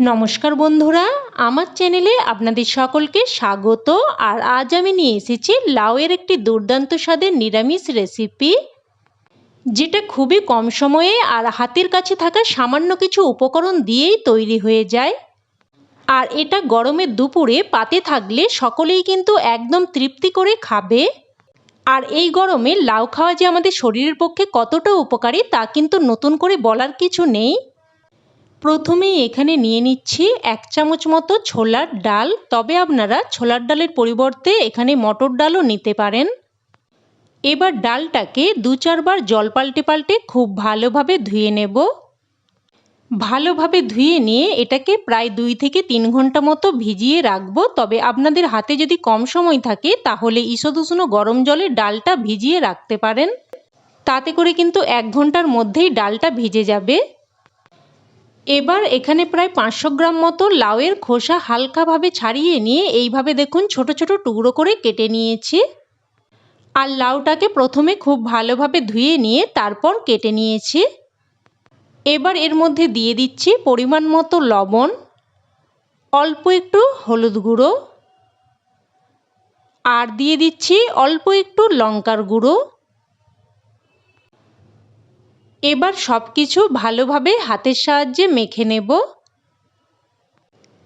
নমস্কার বন্ধুরা, আমার চ্যানেলে আপনাদের সকলকে স্বাগত। আর আজ আমি নিয়ে এসেছি লাউয়ের একটি দুর্দান্ত স্বাদের নিরামিষ রেসিপি, যেটা খুবই কম সময়ে আর হাতের কাছে থাকা সামান্য কিছু উপকরণ দিয়েই তৈরি হয়ে যায়। আর এটা গরমের দুপুরে পাতে থাকলে সকলেই কিন্তু একদম তৃপ্তি করে খাবে। আর এই গরমে লাউ খাওয়া যে আমাদের শরীরের পক্ষে কতটা উপকারী তা কিন্তু নতুন করে বলার কিছু নেই। প্রথমেই এখানে নিয়ে নিচ্ছি এক চামচ মতো ছোলার ডাল। তবে আপনারা ছোলার ডালের পরিবর্তে এখানে মটর ডালও নিতে পারেন। এবার ডালটাকে দু চারবার জল পাল্টে পাল্টে খুব ভালোভাবে ধুয়ে নেব। ভালোভাবে ধুয়ে নিয়ে এটাকে প্রায় দুই থেকে তিন ঘণ্টা মতো ভিজিয়ে রাখব। তবে আপনাদের হাতে যদি কম সময় থাকে, তাহলে ঈষদুষ্ণ গরম জলে ডালটা ভিজিয়ে রাখতে পারেন। তাতে করে কিন্তু এক ঘণ্টার মধ্যেই ডালটা ভিজে যাবে। এবার এখানে প্রায় পাঁচশো গ্রাম মতো লাউয়ের খোসা হালকাভাবে ছাড়িয়ে নিয়ে এইভাবে দেখুন ছোট ছোট টুকরো করে কেটে নিয়েছি। আর লাউটাকে প্রথমে খুব ভালোভাবে ধুয়ে নিয়ে তারপর কেটে নিয়েছি। এবার এর মধ্যে দিয়ে দিচ্ছি পরিমাণ মতো লবণ, অল্প একটু হলুদ গুঁড়ো, আর দিয়ে দিচ্ছি অল্প একটু লঙ্কার গুঁড়ো। এবার সব কিছু ভালোভাবে হাতের সাহায্যে মেখে নেব।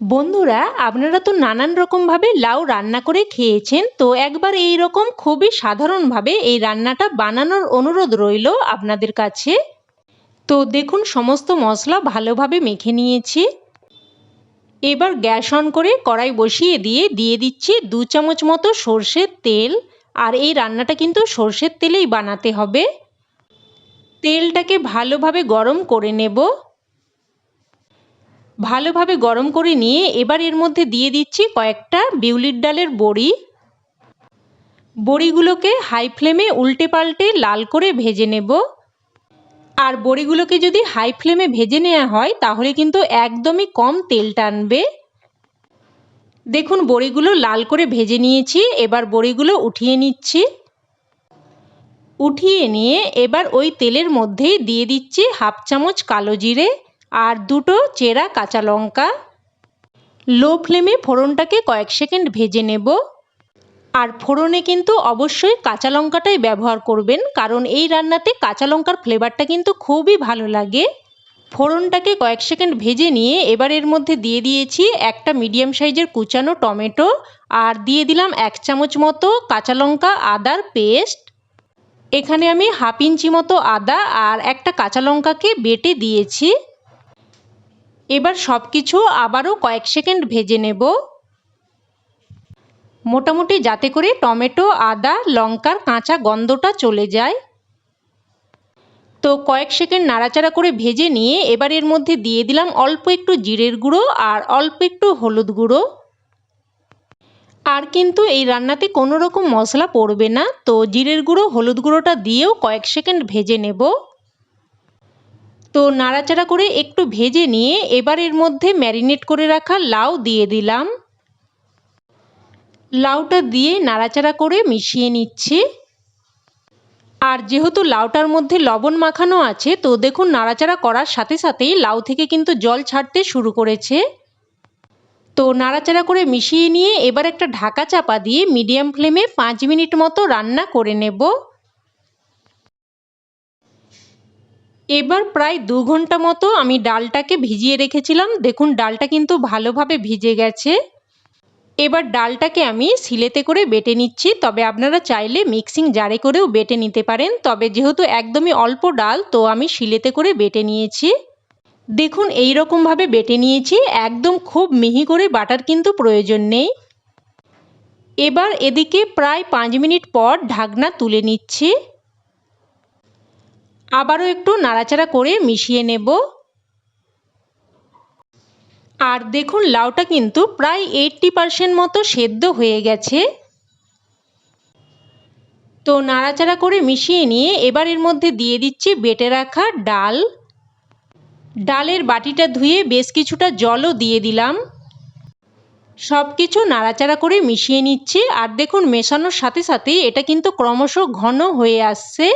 বন্ধুরা, আপনারা তো নানান রকমভাবে লাউ রান্না করে খেয়েছেন, তো একবার এই রকম খুবই সাধারণভাবে এই রান্নাটা বানানোর অনুরোধ রইল আপনাদের কাছে। তো দেখুন, সমস্ত মশলা ভালোভাবে মেখে নিয়েছি। এবার গ্যাস অন করে কড়াই বসিয়ে দিয়ে দিয়ে দিচ্ছি দু চামচ মতো সর্ষের তেল। আর এই রান্নাটা কিন্তু সর্ষের তেলেই বানাতে হবে। তেলটাকে ভালোভাবে গরম করে নেব। ভালোভাবে গরম করে নিয়ে এবার এর মধ্যে দিয়ে দিচ্ছি কয়েকটা বিউলির ডালের বড়ি। বড়িগুলোকে হাই ফ্লেমে উল্টে পাল্টে লাল করে ভেজে নেব। আর বড়িগুলোকে যদি হাই ফ্লেমে ভেজে নেওয়া হয়, তাহলে কিন্তু একদমই কম তেল টানবে। দেখুন, বড়িগুলো লাল করে ভেজে নিয়েছি। এবার বড়িগুলো উঠিয়ে নিচ্ছি। উঠিয়ে নিয়ে এবার ওই তেলের মধ্যেই দিয়ে দিচ্ছি হাফ চামচ কালো জিরে আর দুটো চেরা কাঁচা লঙ্কা। লো ফ্লেমে ফোড়নটাকে কয়েক সেকেন্ড ভেজে নেব। আর ফোড়নে কিন্তু অবশ্যই কাঁচা লঙ্কাটাই ব্যবহার করবেন, কারণ এই রান্নাতে কাঁচা লঙ্কার ফ্লেভারটা কিন্তু খুবই ভালো লাগে। ফোড়নটাকে কয়েক সেকেন্ড ভেজে নিয়ে এবার এর মধ্যে দিয়ে দিয়েছি একটা মিডিয়াম সাইজের কুচানো টমেটো। আর দিয়ে দিলাম এক চামচ মতো কাঁচা লঙ্কা, আদার পেস্ট। এখানে আমি হাফ ইঞ্চি মতো আদা আর একটা কাঁচা লঙ্কাকে বেটে দিয়েছি। এবার সব কিছু আবারও কয়েক সেকেন্ড ভেজে নেব। মোটামুটি যাতে করে টমেটো, আদা, লঙ্কার কাঁচা গন্ধটা চলে যায়। তো কয়েক সেকেন্ড নাড়াচাড়া করে ভেজে নিয়ে এবার এর মধ্যে দিয়ে দিলাম অল্প একটু জিরের গুঁড়ো আর অল্প একটু হলুদ গুঁড়ো। আর কিন্তু এই রান্নাতে কোনো রকম মশলা পড়বে না। তো জিরের গুঁড়ো, হলুদ গুঁড়োটা দিয়েও কয়েক সেকেন্ড ভেজে নেব। তো নাড়াচাড়া করে একটু ভেজে নিয়ে এবার এর মধ্যে ম্যারিনেট করে রাখা লাউ দিয়ে দিলাম। লাউটা দিয়ে নাড়াচাড়া করে মিশিয়ে নিচ্ছি। আর যেহেতু লাউটার মধ্যে লবণ মাখানো আছে, তো দেখুন নাড়াচাড়া করার সাথে সাথেই লাউ থেকে কিন্তু জল ছাড়তে শুরু করেছে। তো নাড়াচাড়া করে মিশিয়ে নিয়ে এবার একটা ঢাকা চাপা দিয়ে মিডিয়াম ফ্লেমে পাঁচ মিনিট মতো রান্না করে নেব। এবার প্রায় দু ঘণ্টা মতো আমি ডালটাকে ভিজিয়ে রেখেছিলাম। দেখুন, ডালটা কিন্তু ভালোভাবে ভিজে গেছে। এবার ডালটাকে আমি সিলেতে করে বেটে নিচ্ছি। তবে আপনারা চাইলে মিক্সিং জারে করেও বেটে নিতে পারেন। তবে যেহেতু একদমই অল্প ডাল, তো আমি শিলেতে করে বেটে নিয়েছি। দেখুন এই রকমভাবে বেটে নিয়েছি। একদম খুব মিহি করে বাটার কিন্তু প্রয়োজন নেই। এবার এদিকে প্রায় পাঁচ মিনিট পর ঢাকনা তুলে নিচ্ছি। আবারও একটু নাড়াচাড়া করে মিশিয়ে নেব। আর দেখুন, লাউটা কিন্তু প্রায় এইটটি পারসেন্ট মতো সেদ্ধ হয়ে গেছে। তো নাড়াচাড়া করে মিশিয়ে নিয়ে এবার এর মধ্যে দিয়ে দিচ্ছি বেটে রাখা ডাল। ডালের বাটিটা ধুয়ে বেশ কিছুটা জলও দিয়ে দিলাম। সব কিছু নাড়াচাড়া করে মিশিয়ে নিচ্ছি। আর দেখুন, মেশানোর সাথে সাথে এটা কিন্তু ক্রমশ ঘন হয়ে আসছে।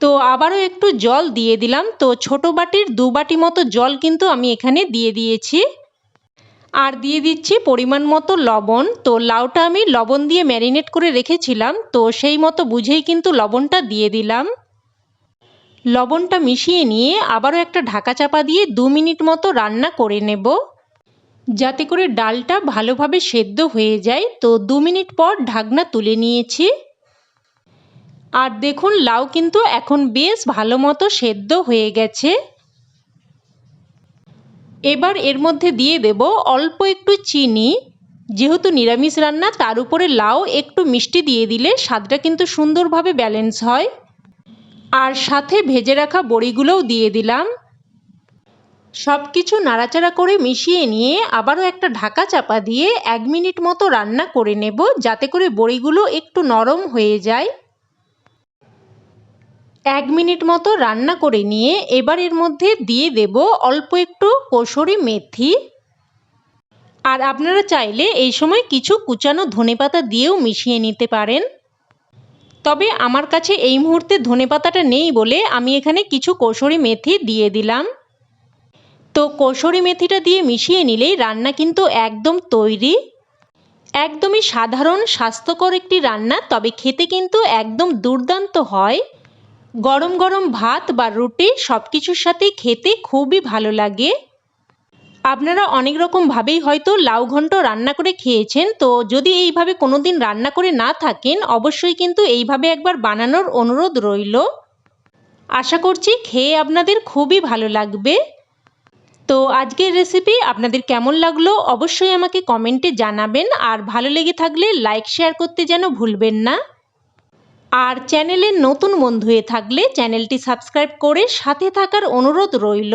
তো আবারও একটু জল দিয়ে দিলাম। তো ছোট বাটির দু বাটি মতো জল কিন্তু আমি এখানে দিয়ে দিয়েছি। আর দিয়ে দিচ্ছি পরিমাণ মতো লবণ। তো লাউটা আমি লবণ দিয়ে ম্যারিনেট করে রেখেছিলাম। তো সেই মতো বুঝেই কিন্তু লবণটা দিয়ে দিলাম। লবণটা মিশিয়ে নিয়ে আবারও একটা ঢাকা চাপা দিয়ে দু মিনিট মতো রান্না করে নেব। যাতে করে ডালটা ভালোভাবে সেদ্ধ হয়ে যায়। তো দু মিনিট পর ঢাকনা তুলে নিয়েছি। আর দেখুন, লাউ কিন্তু এখন বেশ ভালো মতো সেদ্ধ হয়ে গেছে। এবার এর মধ্যে দিয়ে দেব অল্প একটু চিনি। যেহেতু নিরামিষ রান্না, তার উপরে লাউ একটু মিষ্টি দিয়ে দিলে স্বাদটা কিন্তু সুন্দরভাবে ব্যালেন্স হয়। আর সাথে ভেজে রাখা বড়িগুলোও দিয়ে দিলাম। সব কিছু নাড়াচাড়া করে মিশিয়ে নিয়ে আবারও একটা ঢাকা চাপা দিয়ে এক মিনিট মতো রান্না করে নেব, যাতে করে বড়িগুলো একটু নরম হয়ে যায়। এক মিনিট মতো রান্না করে নিয়ে এবার এর মধ্যে দিয়ে দেব অল্প একটু কসুরি মেথি। আর আপনারা চাইলে এই সময় কিছু কুচানো ধনেপাতা দিয়েও মিশিয়ে নিতে পারেন। তবে আমার কাছে এই মুহূর্তে ধনেপাতাটা নেই বলে আমি এখানে কিছু কসুরি মেথি দিয়ে দিলাম। তো কসুরি মেথিটা দিয়ে মিশিয়ে নিলেই রান্না কিন্তু একদম তৈরি। একদমই সাধারণ, স্বাস্থ্যকর একটি রান্না, তবে খেতে কিন্তু একদম দুর্দান্ত হয়। গরম গরম ভাত বা রুটি সব কিছুর সাথে খেতে খুবই ভালো লাগে। আপনারা অনেক রকমভাবেই হয়তো লাউ ঘন্ট রান্না করে খেয়েছেন, তো যদি এইভাবে কোনো দিন রান্না করে না থাকেন, অবশ্যই কিন্তু এইভাবে একবার বানানোর অনুরোধ রইল। আশা করছি খেয়ে আপনাদের খুবই ভালো লাগবে। তো আজকের রেসিপি আপনাদের কেমন লাগল অবশ্যই আমাকে কমেন্টে জানাবেন, আর ভালো লেগে থাকলে লাইক শেয়ার করতে যেন ভুলবেন না। আর চ্যানেলের নতুন বন্ধু হয়ে থাকলে চ্যানেলটি সাবস্ক্রাইব করে সাথে থাকার অনুরোধ রইল।